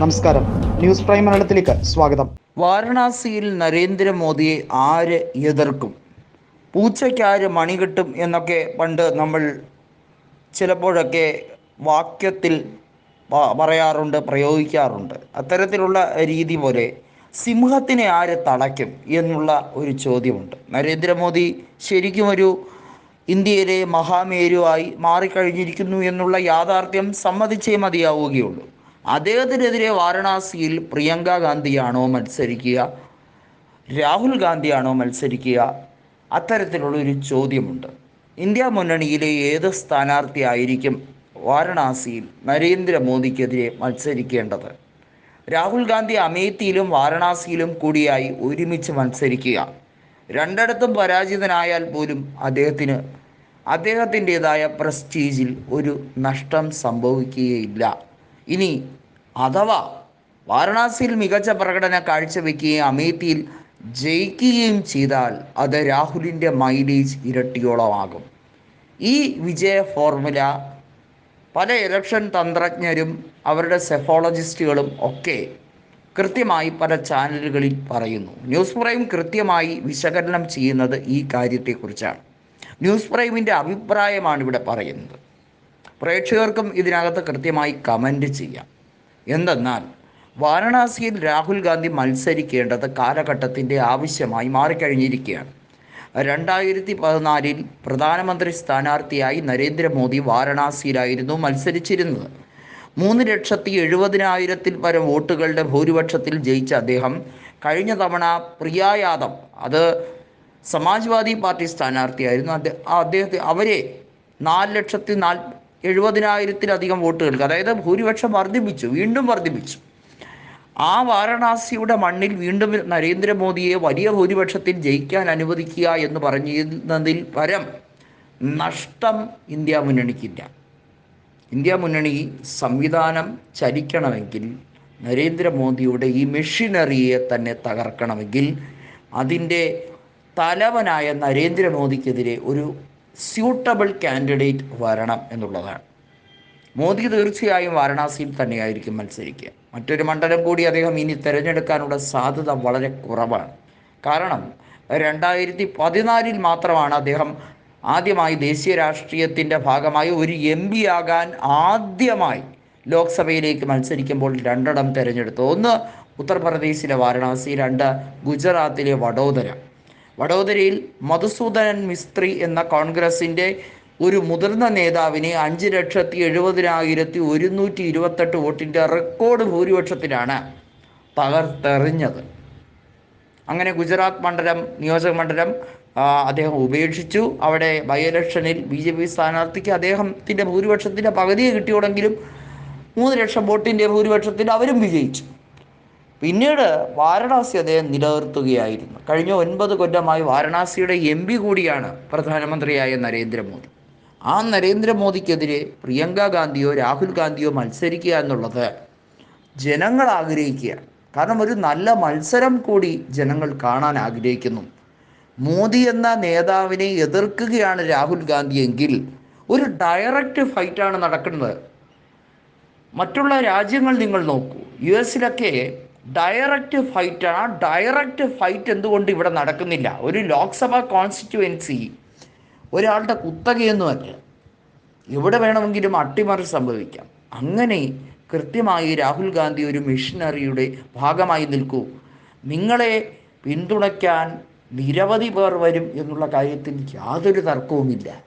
നമസ്കാരം. News prime മലയാളത്തിലേക്ക് സ്വാഗതം. വാരണാസിയിൽ നരേന്ദ്രമോദിയെ ആര് എതിർക്കും? പൂച്ചയ്ക്കാര് മണി കിട്ടും എന്നൊക്കെ പണ്ട് നമ്മൾ ചിലപ്പോഴൊക്കെ വാക്യത്തിൽ പറയാറുണ്ട് പ്രയോഗിക്കാറുണ്ട്. അത്തരത്തിലുള്ള രീതി പോലെ സിംഹത്തിനെ ആര് തളയ്ക്കും എന്നുള്ള ഒരു ചോദ്യമുണ്ട്. നരേന്ദ്രമോദി ശരിക്കും ഒരു ഇന്ത്യയിലെ മഹാമേരുവായി മാറിക്കഴിഞ്ഞിരിക്കുന്നു എന്നുള്ള യാഥാർത്ഥ്യം സമ്മതിച്ചേ മതിയാവുകയുള്ളൂ. അദ്ദേഹത്തിനെതിരെ വാരണാസിയിൽ പ്രിയങ്ക ഗാന്ധിയാണോ മത്സരിക്കുക? രാഹുൽ ഗാന്ധിയാണോ മത്സരിക്കുക? അത്തരത്തിലുള്ള ഒരു ചോദ്യമുണ്ട്. ഇന്ത്യ മുന്നണിയിലെ ഏത് സ്ഥാനാർത്ഥിയായിരിക്കും വാരണാസിയിൽ നരേന്ദ്രമോദിക്കെതിരെ മത്സരിക്കേണ്ടത്? രാഹുൽ ഗാന്ധി അമേത്തിയിലും വാരണാസിയിലും കൂടിയായി ഒരുമിച്ച് മത്സരിക്കുക. രണ്ടിടത്തും പരാജിതനായാൽ പോലും അദ്ദേഹത്തിന് അദ്ദേഹത്തിന്റെതായ പ്രസ്റ്റീജിൽ ഒരു നഷ്ടം സംഭവിക്കുകയില്ല. ഇനി അഥവാ വാരണാസിയിൽ മികച്ച പ്രകടനം കാഴ്ചവെക്കുകയും അമേത്തിയിൽ ജയിക്കുകയും ചെയ്താൽ അത് രാഹുലിന്റെ മൈലേജ് ഇരട്ടിയോളമാകും. ഈ വിജയ ഫോർമുല പല ഇലക്ഷൻ തന്ത്രജ്ഞരും അവരുടെ സെഫോളജിസ്റ്റുകളും ഒക്കെ കൃത്യമായി പല ചാനലുകളിൽ പറയുന്നു. ന്യൂസ് പ്രൈം കൃത്യമായി വിശകലനം ചെയ്യുന്നത് ഈ കാര്യത്തെക്കുറിച്ചാണ്. ന്യൂസ് പ്രൈമിന്റെ അഭിപ്രായമാണ് ഇവിടെ പറയുന്നത്. പ്രേക്ഷകർക്കും ഇതിനകത്ത് കൃത്യമായി കമന്റ് ചെയ്യാം. എന്തെന്നാൽ വാരണാസിയിൽ രാഹുൽ ഗാന്ധി മത്സരിക്കേണ്ടത് കാലഘട്ടത്തിന്റെ ആവശ്യമായി മാറിക്കഴിഞ്ഞിരിക്കുകയാണ്. രണ്ടായിരത്തി പതിനാലിൽ പ്രധാനമന്ത്രി സ്ഥാനാർത്ഥിയായി നരേന്ദ്രമോദി വാരണാസിയിലായിരുന്നു മത്സരിച്ചിരുന്നത്. മൂന്ന് ലക്ഷത്തി എഴുപതിനായിരത്തിൽ പരം വോട്ടുകളുടെ ഭൂരിപക്ഷത്തിൽ ജയിച്ച അദ്ദേഹം കഴിഞ്ഞ തവണ പ്രിയ യാദവ് അത് സമാജ്വാദി പാർട്ടി സ്ഥാനാർത്ഥിയായിരുന്നു. അദ്ദേഹം അദ്ദേഹത്തെ അവരെ നാല് ലക്ഷത്തി നാൽ എഴുപതിനായിരത്തിലധികം വോട്ടുകൾക്ക് അതായത് ഭൂരിപക്ഷം വർദ്ധിപ്പിച്ചു വീണ്ടും വർദ്ധിപ്പിച്ചു. ആ വാരണാസിയുടെ മണ്ണിൽ വീണ്ടും നരേന്ദ്രമോദിയെ വലിയ ഭൂരിപക്ഷത്തിൽ ജയിക്കാൻ അനുവദിക്കുക എന്ന് പറഞ്ഞിരുന്നതിൽ പരം നഷ്ടം ഇന്ത്യ മുന്നണിക്കില്ല. ഇന്ത്യ മുന്നണി സംവിധാനം ചലിക്കണമെങ്കിൽ നരേന്ദ്രമോദിയുടെ ഈ മെഷീനറിയെ തന്നെ തകർക്കണമെങ്കിൽ അതിന്റെ തലവനായ നരേന്ദ്രമോദിക്കെതിരെ ഒരു സ്യൂട്ടബിൾ കാൻഡിഡേറ്റ് വരണം എന്നുള്ളതാണ്. മോദി തീർച്ചയായും വാരണാസിയിൽ തന്നെയായിരിക്കും മത്സരിക്കുക. മറ്റൊരു മണ്ഡലം കൂടി അദ്ദേഹം ഇനി തിരഞ്ഞെടുക്കാനുള്ള സാധ്യത വളരെ കുറവാണ്. കാരണം രണ്ടായിരത്തി പതിനാലിൽ മാത്രമാണ് അദ്ദേഹം ആദ്യമായി ദേശീയ രാഷ്ട്രീയത്തിന്റെ ഭാഗമായി ഒരു എം പി ആകാൻ ആദ്യമായി ലോക്സഭയിലേക്ക് മത്സരിക്കുമ്പോൾ രണ്ടിടം തിരഞ്ഞെടുത്തു. ഒന്ന് ഉത്തർപ്രദേശിലെ വാരണാസി രണ്ട് ഗുജറാത്തിലെ വഡോദര. വഡോദരയിൽ മധുസൂദനൻ മിസ്ത്രി എന്ന കോൺഗ്രസിന്റെ ഒരു മുതിർന്ന നേതാവിനെ അഞ്ച് ലക്ഷത്തി എഴുപതിനായിരത്തി ഒരുന്നൂറ്റി ഇരുപത്തെട്ട് വോട്ടിന്റെ റെക്കോർഡ് ഭൂരിപക്ഷത്തിലാണ് തകർത്തെറിഞ്ഞത്. അങ്ങനെ ഗുജറാത്ത് മണ്ഡലം നിയോജക മണ്ഡലം അദ്ദേഹം ഉപേക്ഷിച്ചു. അവിടെ ബൈ ഇലക്ഷനിൽ ബി ജെ പി സ്ഥാനാർത്ഥിക്ക് അദ്ദേഹത്തിന്റെ ഭൂരിപക്ഷത്തിന്റെ പകുതിയെ കിട്ടിയോടെങ്കിലും മൂന്ന് ലക്ഷം വോട്ടിന്റെ ഭൂരിപക്ഷത്തിൽ അവരും വിജയിച്ചു. പിന്നീട് വാരണാസി അദ്ദേഹം നിലനിർത്തുകയായിരുന്നു. കഴിഞ്ഞ ഒൻപത് കൊല്ലമായി വാരണാസിയുടെ എം പി കൂടിയാണ് പ്രധാനമന്ത്രിയായ നരേന്ദ്രമോദി. ആ നരേന്ദ്രമോദിക്കെതിരെ പ്രിയങ്ക ഗാന്ധിയോ രാഹുൽ ഗാന്ധിയോ മത്സരിക്കുക എന്നുള്ളത് ജനങ്ങൾ ആഗ്രഹിക്കുകയാണ്. കാരണം ഒരു നല്ല മത്സരം കൂടി ജനങ്ങൾ കാണാൻ ആഗ്രഹിക്കുന്നു. മോദി എന്ന നേതാവിനെ എതിർക്കുകയാണ് രാഹുൽ ഗാന്ധി എങ്കിൽ ഒരു ഡയറക്റ്റ് ഫൈറ്റാണ് നടക്കുന്നത്. മറ്റുള്ള രാജ്യങ്ങൾ നിങ്ങൾ നോക്കൂ. യു എസിലൊക്കെ ഡയറക്റ്റ് ഫൈറ്റാണ്. ആ ഡയറക്റ്റ് ഫൈറ്റ് എന്തുകൊണ്ട് ഇവിടെ നടക്കുന്നില്ല? ഒരു ലോക്സഭാ കോൺസ്റ്റിറ്റ്യുവൻസി ഒരാളുടെ കുത്തകയൊന്നുമല്ല എവിടെ വേണമെങ്കിലും അട്ടിമറി സംഭവിക്കാം. അങ്ങനെ കൃത്യമായി രാഹുൽ ഗാന്ധി ഒരു മിഷനറിയുടെ ഭാഗമായി നിൽക്കൂ. നിങ്ങളെ പിന്തുണയ്ക്കാൻ നിരവധി പേർ വരും എന്നുള്ള കാര്യത്തിൽ യാതൊരു തർക്കവുമില്ല.